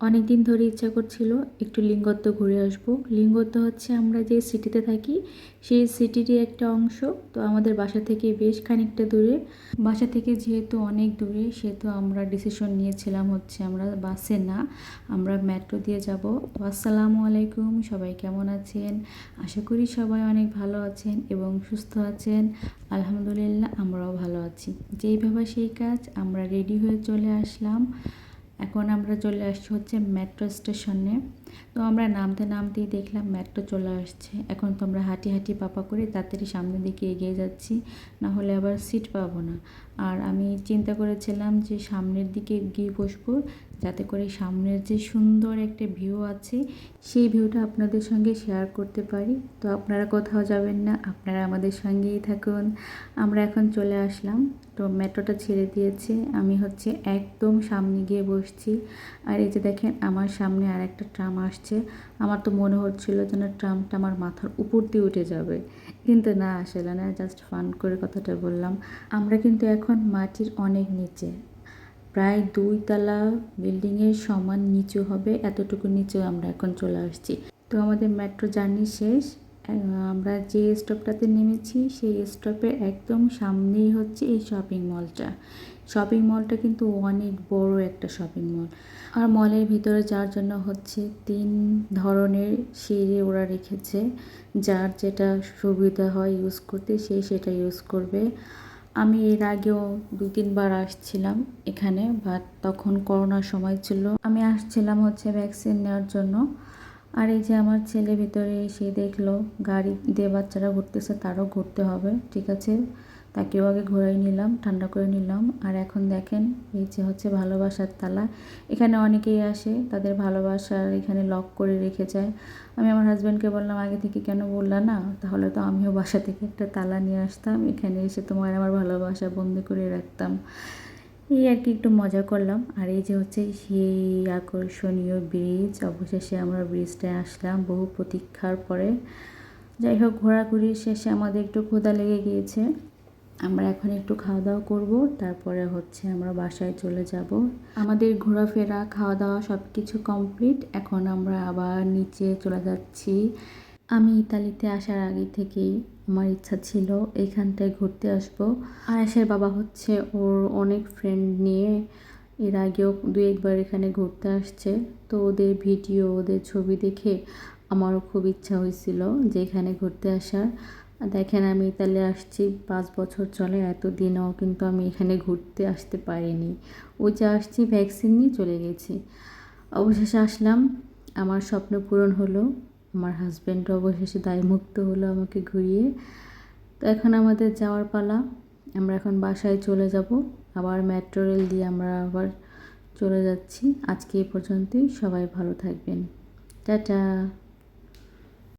অনেক দিন ধরে ইচ্ছা করছিল একটু লিঙ্গত্ব ঘুরে আসব। লিঙ্গত্ব হচ্ছে আমরা যে সিটিতে থাকি, সেই সিটিরই একটা অংশ। তো আমাদের বাসা থেকে বেশ খানিকটা দূরে। বাসা থেকে যেহেতু অনেক দূরে, সেহেতু আমরা ডিসিশন নিয়েছিলাম হচ্ছে আমরা বাসে না, আমরা মেট্রো দিয়ে যাব। তো আসসালামু আলাইকুম, সবাই কেমন আছেন? আশা করি সবাই অনেক ভালো আছেন এবং সুস্থ আছেন। আলহামদুলিল্লাহ, আমরাও ভালো আছি। যেইভাবে সেই কাজ, আমরা রেডি হয়ে চলে আসলাম। এখন আমরা চলে আসছি হচ্ছে মেট্রো স্টেশনে তো আমরা নামতে নামতেই দেখলাম মেট্রো চলে আসছে। এখন তো আমরা হাঁটি হাঁটি পাপা করে তাড়াতাড়ি সামনের দিকে এগিয়ে যাচ্ছি, না হলে আবার সিট পাবো না। আর আমি চিন্তা করেছিলাম যে সামনের দিকে গিয়ে বসবো, যাতে করে সামনের যে সুন্দর একটা ভিউ আছে, সেই ভিউটা আপনাদের সঙ্গে শেয়ার করতে পারি। তো আপনারা কোথাও যাবেন না, আপনারা আমাদের সঙ্গেই থাকুন। আমরা এখন চলে আসলাম। তো মেট্রোটা ছেড়ে দিয়েছে। আমি হচ্ছে একদম সামনে গিয়ে বসছি আর এই যে দেখেন, আমার সামনে আর একটা ট্রাম আসছে। আমার তো মনে হচ্ছিল যেন ট্রামটা আমার মাথার উপর দিয়ে উঠে যাবে। কিন্তু না, আসলে না জাস্ট ফান করে কথাটা বললাম। আমরা কিন্তু এখন মাটির অনেক নিচে। প্রায় দুই তলা বিল্ডিংয়ের সমান নিচু হবে, এতটুকু নিচেও আমরা এখন চলে আসছি। তো আমাদের মেট্রো জার্নি শেষ। আমরা যে স্টপটাতে নেমেছি, সেই স্টপের একদম সামনেই হচ্ছে এই শপিং মলটা শপিং মলটা কিন্তু অনেক বড় একটা শপিং মল আর মলের ভিতরে যাওয়ার জন্য হচ্ছে তিন ধরনের সিঁড়ি ওরা রেখেছে। যার যেটা সুবিধা হয় ইউজ করতে, সে সেটা ইউজ করবে। আমি এর আগেও দু তিনবার আসছিলাম এখানে বাট তখন করোনার সময় ছিল। আমি আসছিলাম হচ্ছে ভ্যাকসিন নেওয়ার জন্য। আর এই যে আমার ছেলে ভিতরে এসে দেখল গাড়ি দিয়ে বাচ্চারা ঘুরতেছে, তারও ঘুরতে হবে, ঠিক আছে? তাকেও আগে ঘোরাই নিলাম, ঠান্ডা করে নিলাম। আর এখন দেখেন, এই যে হচ্ছে ভালোবাসার তালা। এখানে অনেকেই আসে, তাদের ভালোবাসার এখানে লক করে রেখে যায়। আমি আমার হাজব্যান্ডকে বললাম, আগে থেকে কেন বললা না? তাহলে তো আমিও বাসা থেকে একটা তালা নিয়ে আসতাম। এখানে এসে তোমার আমার ভালোবাসা বন্দি করে রাখতাম। এই আর কি, একটু মজা করলাম। আর এই যে হচ্ছে, সেই আকর্ষণীয় ব্রিজ অবশেষে আমরা ব্রিজটায় আসলাম বহু প্রতীক্ষার পরে। যাই হোক, ঘোরাঘুরির শেষে আমাদের একটু ক্ষুধা লেগে গিয়েছে। আমরা এখন একটু খাওয়া দাওয়া করব, তারপরে হচ্ছে আমরা বাসায় চলে যাব। আমাদের ঘোরাফেরা খাওয়া দাওয়া সব কিছু কমপ্লিট, এখন আমরা আবার নিচে চলে যাচ্ছি। আমি ইতালিতে আসার আগে থেকেই আমার ইচ্ছা ছিল এইখানটায় ঘুরতে আসব। আয়াসের বাবা হচ্ছে ওর অনেক ফ্রেন্ড নিয়ে এর আগেও দু একবার এখানে ঘুরতে আসছে। তো ওদের ভিডিও ওদের ছবি দেখে আমারও খুব ইচ্ছা হয়েছিল যে এখানে ঘুরতে আসার। দেখেন আমি তাহলে আসছি। পাঁচ বছর চলে, এতদিনও কিন্তু আমি এখানে ঘুরতে আসতে পারিনি। ওই যে আসছি ভ্যাকসিন নিয়ে চলে গেছি। অবশেষে আসলাম। আমার স্বপ্ন পূরণ হলো। আমার হাজব্যান্ড অবশেষে দায়মুক্ত হলো আমাকে ঘুরিয়ে। তো এখন আমাদের যাওয়ার পালা। আমরা এখন বাসায় চলে যাব। আবার মেট্রো রেল দিয়ে আমরা আবার চলে যাচ্ছি। আজকে এই পর্যন্তই। সবাই ভালো থাকবেন। টাটা!